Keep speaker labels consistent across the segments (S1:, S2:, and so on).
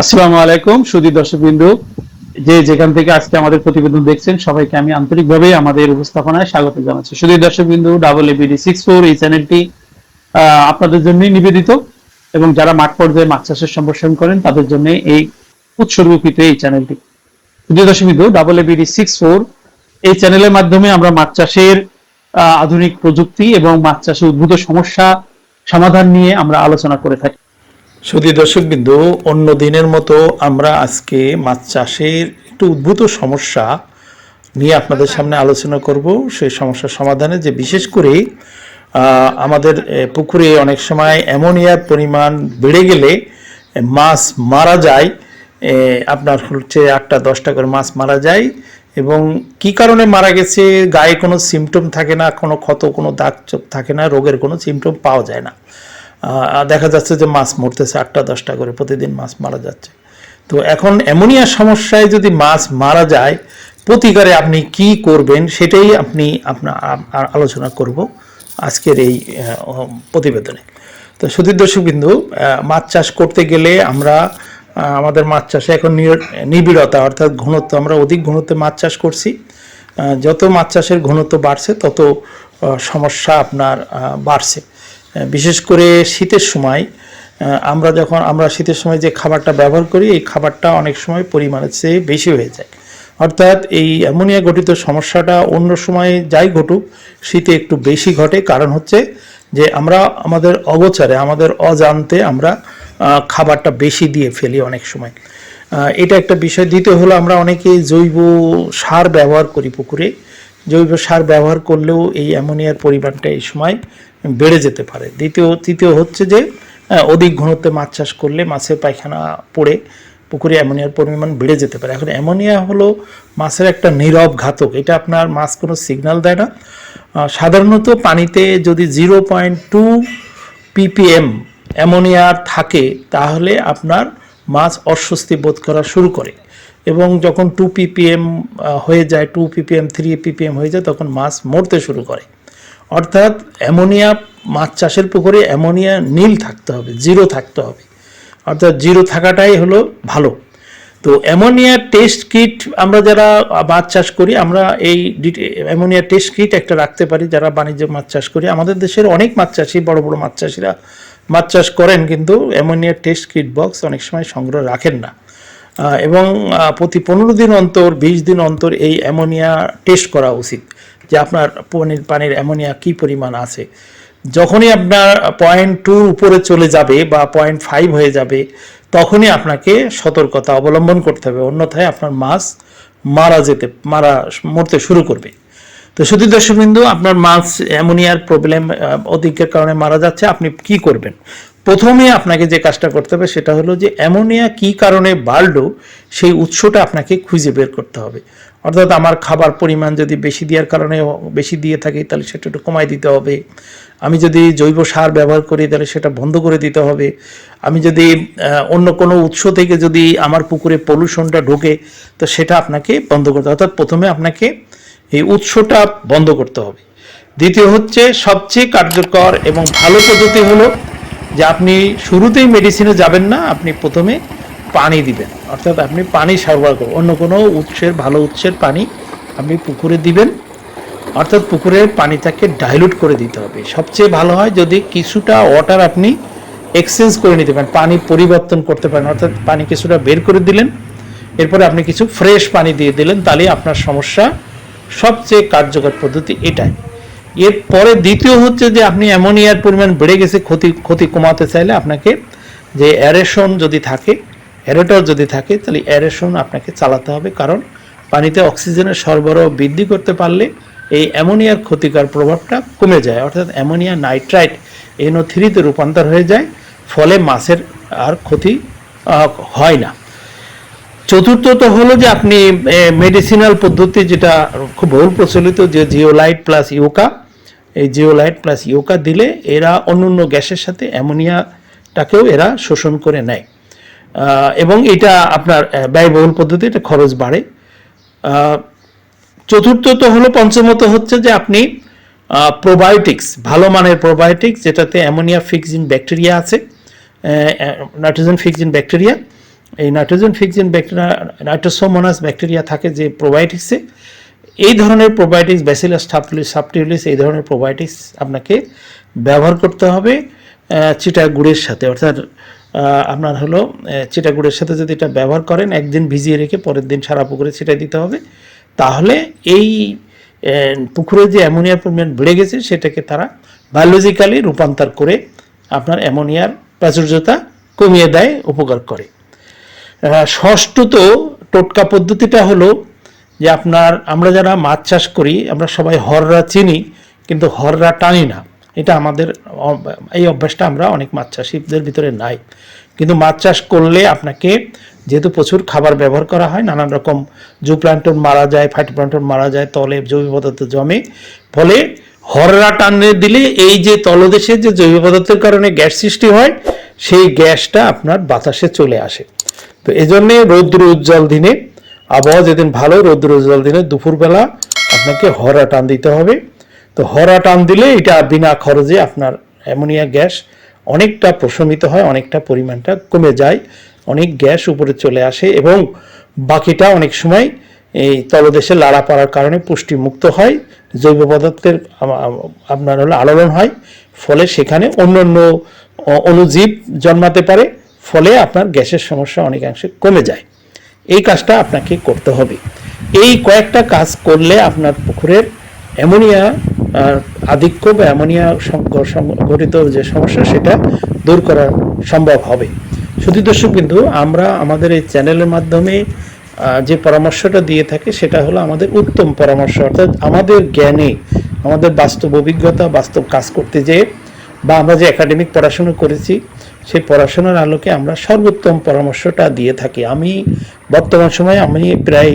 S1: আসসালামু আলাইকুম সুদী দর্শকবিন্দু। যে যেখান থেকে আজকে আমাদের প্রতিবেদন দেখছেন, সবাইকে আমি আন্তরিকভাবে আমাদের উপস্থাপনায় স্বাগত জানাচ্ছি। সুদী দর্শকবিন্দু ডাবল এবিডি সিক্স ফোর এই চ্যানেলটি আপনাদের জন্য নিবেদিত এবং যারা মাঠ পর্যায়ে মাছ চাষের সম্প্রসারণ করেন, তাদের জন্য এই উৎসর্গকৃত এই চ্যানেলটি সুদী দর্শকবিন্দু ডাবল এবিডি সিক্স ফোর এই চ্যানেলের মাধ্যমে আমরা মাছ চাষের আধুনিক প্রযুক্তি এবং মাছ চাষে উদ্ভূত সমস্যা সমাধান নিয়ে আমরা আলোচনা করে থাকি।
S2: সুদী দর্শকবিন্দু, অন্য দিনের মতো আমরা আজকে মাছ চাষের একটু উদ্ভূত সমস্যা নিয়ে আপনাদের সামনে আলোচনা করব। সেই সমস্যার সমাধানে যে বিশেষ করে আমাদের পুকুরে অনেক সময় অ্যামোনিয়ার পরিমাণ বেড়ে গেলে মাছ মারা যায়। আপনার হচ্ছে আটটা, দশটা করে মাছ মারা যায় এবং কি কারণে মারা গেছে, গায়ে কোনো সিমটম থাকে না, কোনো ক্ষত, কোনো দাগ চোখ থাকে না, রোগের কোনো সিমটম পাওয়া যায় না। দেখা যাচ্ছে যে মাছ মরতেছে আটটা, দশটা করে প্রতিদিন মাছ মারা যাচ্ছে। তো এখন অ্যামোনিয়া সমস্যায় যদি মাছ মারা যায়, প্রতিকারে আপনি কি করবেন সেটাই আপনি আপনার আলোচনা করব আজকের এই প্রতিবেদনে। তো সুধীর দর্শক বিন্দু মাছ চাষ করতে গেলে আমরা আমাদের মাছ চাষে এখন নিবিড়তা অর্থাৎ ঘনত্ব, আমরা অধিক ঘনত্বে মাছ চাষ করছি। যত মাছ চাষের ঘনত্ব বাড়ছে, তত সমস্যা আপনার বাড়ছে। বিশেষ করে শীতের সময় আমরা যখন, আমরা শীতের সময় যে খাবারটা ব্যবহার করি, এই খাবারটা অনেক সময় পরিমাণের চেয়ে বেশি হয়ে যায়। অর্থাৎ এই অ্যামোনিয়া গঠিত সমস্যাটা অন্য সময় যাই ঘটুক, শীতে একটু বেশি ঘটে। কারণ হচ্ছে যে আমরা আমাদের অগোচারে, আমাদের অজান্তে আমরা খাবারটা বেশি দিয়ে ফেলি অনেক সময়। এটা একটা বিষয়। দ্বিতীয় হলো আমরা অনেকে জৈব সার ব্যবহার করি পুকুরে। জৈব সার ব্যবহার করলেও এই অ্যামোনিয়ার পরিমাণটা এই সময় বেড়ে যেতে পারে। দ্বিতীয়, তৃতীয় হচ্ছে যে অধিক ঘনত্বে মাছ চাষ করলে মাছের পায়খানা পড়ে, পুকুরে অ্যামোনিয়ার পরিমাণ বেড়ে যেতে পারে। এখন অ্যামোনিয়া হলো মাছের একটা নীরব ঘাতক। এটা আপনার মাছ কোনো সিগন্যাল দেয় না। সাধারণত পানিতে যদি জিরো পয়েন্ট টু পিপিএম অ্যামোনিয়ার থাকে, তাহলে আপনার মাছ অস্বস্তি বোধ করা শুরু করে। এবং যখন টু পিপিএম হয়ে যায় টু পিপিএম থ্রি পিপিএম হয়ে যায়, তখন মাছ মরতে শুরু করে। অর্থাৎ অ্যামোনিয়া, মাছ চাষের পুকুরে অ্যামোনিয়া নীল থাকতে হবে জিরো থাকতে হবে। অর্থাৎ জিরো থাকাটাই হলো ভালো। তো অ্যামোনিয়া টেস্ট কিট আমরা যারা মাছ চাষ করি, আমরা এই অ্যামোনিয়া টেস্ট কিট একটা রাখতে পারি, যারা বাণিজ্য মাছ চাষ করি। আমাদের দেশের অনেক মাছ চাষি, বড় বড় মাছ চাষিরা মাছ চাষ করেন, কিন্তু অ্যামোনিয়া টেস্ট কিট বক্স অনেক সময় সংগ্রহ রাখেন না। এবং প্রতি পনেরো দিন অন্তর, বিশ দিন অন্তর এই অ্যামোনিয়া টেস্ট করা উচিত যে আপনার পানির পানির অ্যামোনিয়া কী পরিমাণ আছে। যখনই আপনার পয়েন্ট টুর উপরে চলে যাবে বা পয়েন্ট ফাইভ হয়ে যাবে, তখনই আপনাকে সতর্কতা অবলম্বন করতে হবে। অন্যথায় আপনার মাছ মারা যেতে, মারা মরতে শুরু করবে। তো শুধু দর্শকবিন্দু, আপনার মাছ অ্যামোনিয়ার প্রবলেম অধিকের কারণে মারা যাচ্ছে, আপনি কি করবেন? প্রথমে আপনাকে যে কাজটা করতে হবে সেটা হলো যে অ্যামোনিয়া কি কারণে বাড়লো, সেই উৎসটা আপনাকে খুঁজে বের করতে হবে। অর্থাৎ আমার খাবার পরিমাণ যদি বেশি দেওয়ার কারণে বেশি দিয়ে থাকি, তাহলে সেটা একটু কমাই দিতে হবে। আমি যদি জৈব সার ব্যবহার করি, তাহলে সেটা বন্ধ করে দিতে হবে। আমি যদি অন্য কোনো উৎস থেকে যদি আমার পুকুরে পলিউশনটা ঢোকে, তো সেটা আপনাকে বন্ধ করতে হবে। অর্থাৎ প্রথমে আপনাকে এই উৎসটা বন্ধ করতে হবে। দ্বিতীয় হচ্ছে সবচেয়ে কার্যকর এবং ভালো পদ্ধতি হলো যে আপনি শুরুতেই মেডিসিনে যাবেন না, আপনি প্রথমে পানি দিবেন। অর্থাৎ আপনি পানি সরবরাহ করবেন। অন্য কোনো উৎসের, ভালো উৎসের পানি আপনি পুকুরে দিবেন। অর্থাৎ পুকুরের পানিটাকে ডাইলুট করে দিতে হবে। সবচেয়ে ভালো হয় যদি কিছুটা ওয়াটার আপনি এক্সচেঞ্জ করে নিতে পারেন, পানি পরিবর্তন করতে পারেন, অর্থাৎ পানি কিছুটা বের করে দিলেন, এরপরে আপনি কিছু ফ্রেশ পানি দিয়ে দিলেন তাহলে আপনার সমস্যা সবচেয়ে কার্যকর পদ্ধতি এটাই। এরপরে দ্বিতীয় হচ্ছে যে আপনি অ্যামোনিয়ার পরিমাণ বেড়ে গেছে, ক্ষতি ক্ষতি কমাতে চাইলে আপনাকে যে অ্যারেশন যদি থাকে, অ্যারেটর যদি থাকে, তাহলে অ্যারেশন আপনাকে চালাতে হবে। কারণ পানিতে অক্সিজেনের সরবরাহ বৃদ্ধি করতে পারলে এই অ্যামোনিয়ার ক্ষতিকর প্রভাবটা কমে যায়। অর্থাৎ অ্যামোনিয়া নাইট্রাইট এনও থ্রিতে রূপান্তর হয়ে যায়, ফলে মাছের আর ক্ষতি হয় না। চতুর্থত হলো যে আপনি মেডিসিনাল পদ্ধতি যেটা খুব বহুল প্রচলিত, যে জিওলাইট প্লাস ইউকা এই জিওলাইট প্লাস ইউকা দিলে এরা অন্যান্য গ্যাসের সাথে অ্যামোনিয়াটাকেও এরা শোষণ করে নেয়। এবং এটা আপনার ব্যয়বহুল পদ্ধতি এটা খরচ বাড়ে। চতুর্থত হলো, পঞ্চমত হচ্ছে যে আপনি প্রোবায়োটিক্স ভালো মানের প্রোবায়োটিক্স যেটাতে অ্যামোনিয়া ফিক্সিন ব্যাকটেরিয়া আছে। Nitrogen fixing bacteria. এই nitrogen fixing bacteria, Nitrosomonas bacteria থাকে যে প্রোবায়োটিক্সে এই ধরনের প্রোবায়োটিক্স ব্যাসিলাস সাবটিউলিস এই ধরনের প্রোবায়োটিক্স আপনাকে ব্যবহার করতে হবে চিটা গুড়ের সাথে। অর্থাৎ আপনার হলো চিটা গুড়ের সাথে যদি এটা ব্যবহার করেন, একদিন ভিজিয়ে রেখে পরের দিন সারা পুকুরে ছিটাই দিতে হবে। তাহলে এই পুকুরে যে অ্যামোনিয়ার পরিমাণ বেড়ে গেছে, সেটাকে তারা বায়োলজিক্যালি রূপান্তর করে আপনার অ্যামোনিয়ার প্রাচুর্যতা কমিয়ে দেয়, উপকার করে। ষষ্ঠত টোটকা পদ্ধতিটা হলো যে আপনার, আমরা যারা মাছ চাষ করি, আমরা সবাই হররা চিনি, কিন্তু হররা টানি না। এটা আমাদের এই অভ্যাসটা আমরা অনেক মাছ চাষিদের ভিতরে নাই। কিন্তু মাছ চাষ করলে আপনাকে যেহেতু প্রচুর খাবার ব্যবহার করা হয়, নানান রকম জু প্লান্টন মারা যায় ফাইট প্লান্টন মারা যায়, তলে জৈব পদার্থ জমে। ফলে হররা টানে দিলে এই যে তলদেশে যে জৈব পদার্থের কারণে গ্যাস সৃষ্টি হয়, সেই গ্যাসটা আপনার বাতাসে চলে আসে। তো এই জন্যে রৌদ্র উজ্জ্বল দিনে আবহাওয়া যেদিন ভালো রৌদ্র উজ্জ্বল দিনে দুপুরবেলা আপনাকে হরা টান দিতে হবে। তো হরা টান দিলে এটা বিনা খরচে আপনার অ্যামোনিয়া গ্যাস অনেকটা প্রশমিত হয়, অনেকটা পরিমাণটা কমে যায়, অনেক গ্যাস উপরে চলে আসে এবং বাকিটা অনেক সময় এই তলদেশে লাড়া পড়ার কারণে পুষ্টি মুক্ত হয়, জৈব পদার্থের আপনার হলো আলোড়ন হয়, ফলে সেখানে অন্য অন্য অণুজীব জন্মাতে পারে, ফলে আপনার গ্যাসের সমস্যা অনেকাংশে কমে যায়। এই কাজটা আপনাকে করতে হবে। এই কয়েকটা কাজ করলে আপনার পুকুরের অ্যামোনিয়া আধিক্য বা অ্যামোনিয়া সংঘটিত যে সমস্যা, সেটা দূর করা সম্ভব হবে। শুধু দর্শক কিন্তু আমরা আমাদের এই চ্যানেলের মাধ্যমে যে পরামর্শটা দিয়ে থাকি, সেটা হলো আমাদের উত্তম পরামর্শ। অর্থাৎ আমাদের জ্ঞানে, আমাদের বাস্তব অভিজ্ঞতা, বাস্তব কাজ করতে যেয়ে, বা আমরা যে একাডেমিক পড়াশুনো করেছি সেই পড়াশোনার আলোকে আমরা সর্বোত্তম পরামর্শটা দিয়ে থাকি। আমি বর্তমান সময়ে আমি প্রায়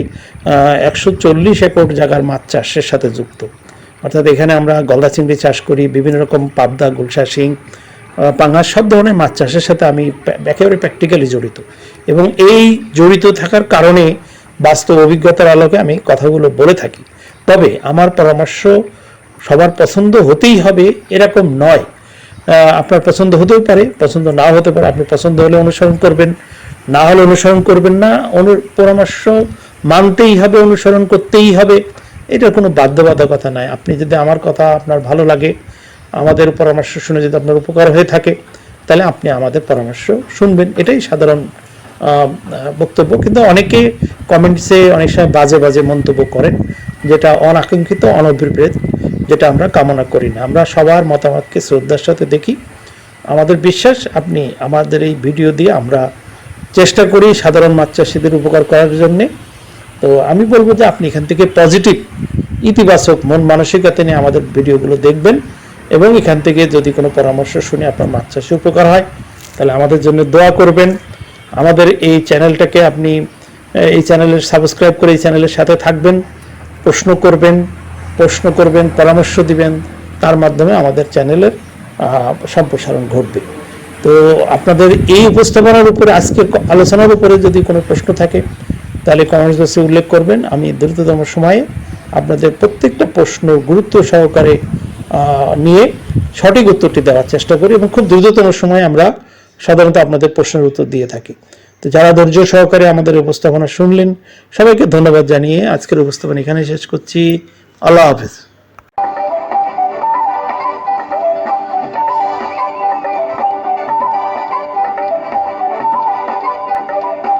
S2: একশো চল্লিশ একর জায়গার মাছ চাষের সাথে যুক্ত। অর্থাৎ এখানে আমরা গলদা চিংড়ি চাষ করি বিভিন্ন রকম পাবদা গুলশা শিং আহ, পাঙ্গাস সব ধরনের মাছ চাষের সাথে আমি একেবারে প্র্যাকটিক্যালি জড়িত। এবং এই জড়িত থাকার কারণে বাস্তব অভিজ্ঞতার আলোকে আমি কথাগুলো বলে থাকি। তবে আমার পরামর্শ সবার পছন্দ হতেই হবে এরকম নয়। আপনার পছন্দ হতেও পারে, পছন্দ নাও হতে পারে, আপনি পছন্দ হলে অনুসরণ করবেন, না হলে অনুসরণ করবেন না, অনু পরামর্শ মানতেই হবে, অনুসরণ করতেই হবে, এটার কোনো বাধ্যবাধকতা নাই। আপনি যদি আমার কথা আপনার ভালো লাগে, আমাদের পরামর্শ শুনে যদি আপনার উপকার হয়ে থাকে, তাহলে আপনি আমাদের পরামর্শ শুনবেন। এটাই সাধারণ বক্তব্য। কিন্তু অনেকে কমেন্টসে অনেক সময় বাজে বাজে মন্তব্য করেন, যেটা অনাকাঙ্ক্ষিত, অনভিপ্রেত। যেটা আমরা কামনা করি না। আমরা সবার মতামতকে, শ্রদ্ধার সাথে দেখি। আমাদের বিশ্বাস, আপনি আমাদের এই ভিডিও দিয়ে আমরা চেষ্টা করি সাধারণ মাছ চাষিদের উপকার করার জন্যে। তো আমি বলব যে আপনি এখান থেকে পজিটিভ ইতিবাচক, মন মানসিকতা নিয়ে আমাদের ভিডিওগুলো দেখবেন এবং এখান থেকে যদি কোনো পরামর্শ শুনে আপনার মাছ চাষে উপকার হয়, তাহলে আমাদের জন্য দোয়া করবেন। আমাদের এই চ্যানেলটাকে আপনি, এই চ্যানেলের সাবস্ক্রাইব করে এই চ্যানেলের সাথে থাকবেন, প্রশ্ন করবেন প্রশ্ন করবেন, পরামর্শ দিবেন, তার মাধ্যমে আমাদের চ্যানেলের সম্প্রসারণ ঘটবে। তো আপনাদের এই উপস্থাপনার উপরে, আজকের আলোচনার উপরে যদি কোনো প্রশ্ন থাকে, তাহলে কমেন্টস বক্সে উল্লেখ করবেন। আমি দ্রুততম সময়ে আপনাদের প্রত্যেকটা প্রশ্ন গুরুত্ব সহকারে নিয়ে সঠিক উত্তরটি দেওয়ার চেষ্টা করি এবং খুব দ্রুততম সময়ে আমরা সাধারণত আপনাদের প্রশ্নের উত্তর দিয়ে থাকি। তো যারা ধৈর্য সহকারে আমাদের উপস্থাপনা শুনলেন, সবাইকে ধন্যবাদ জানিয়ে আজকের উপস্থাপনা এখানে শেষ করছি। আল্লাহ হাফেজ।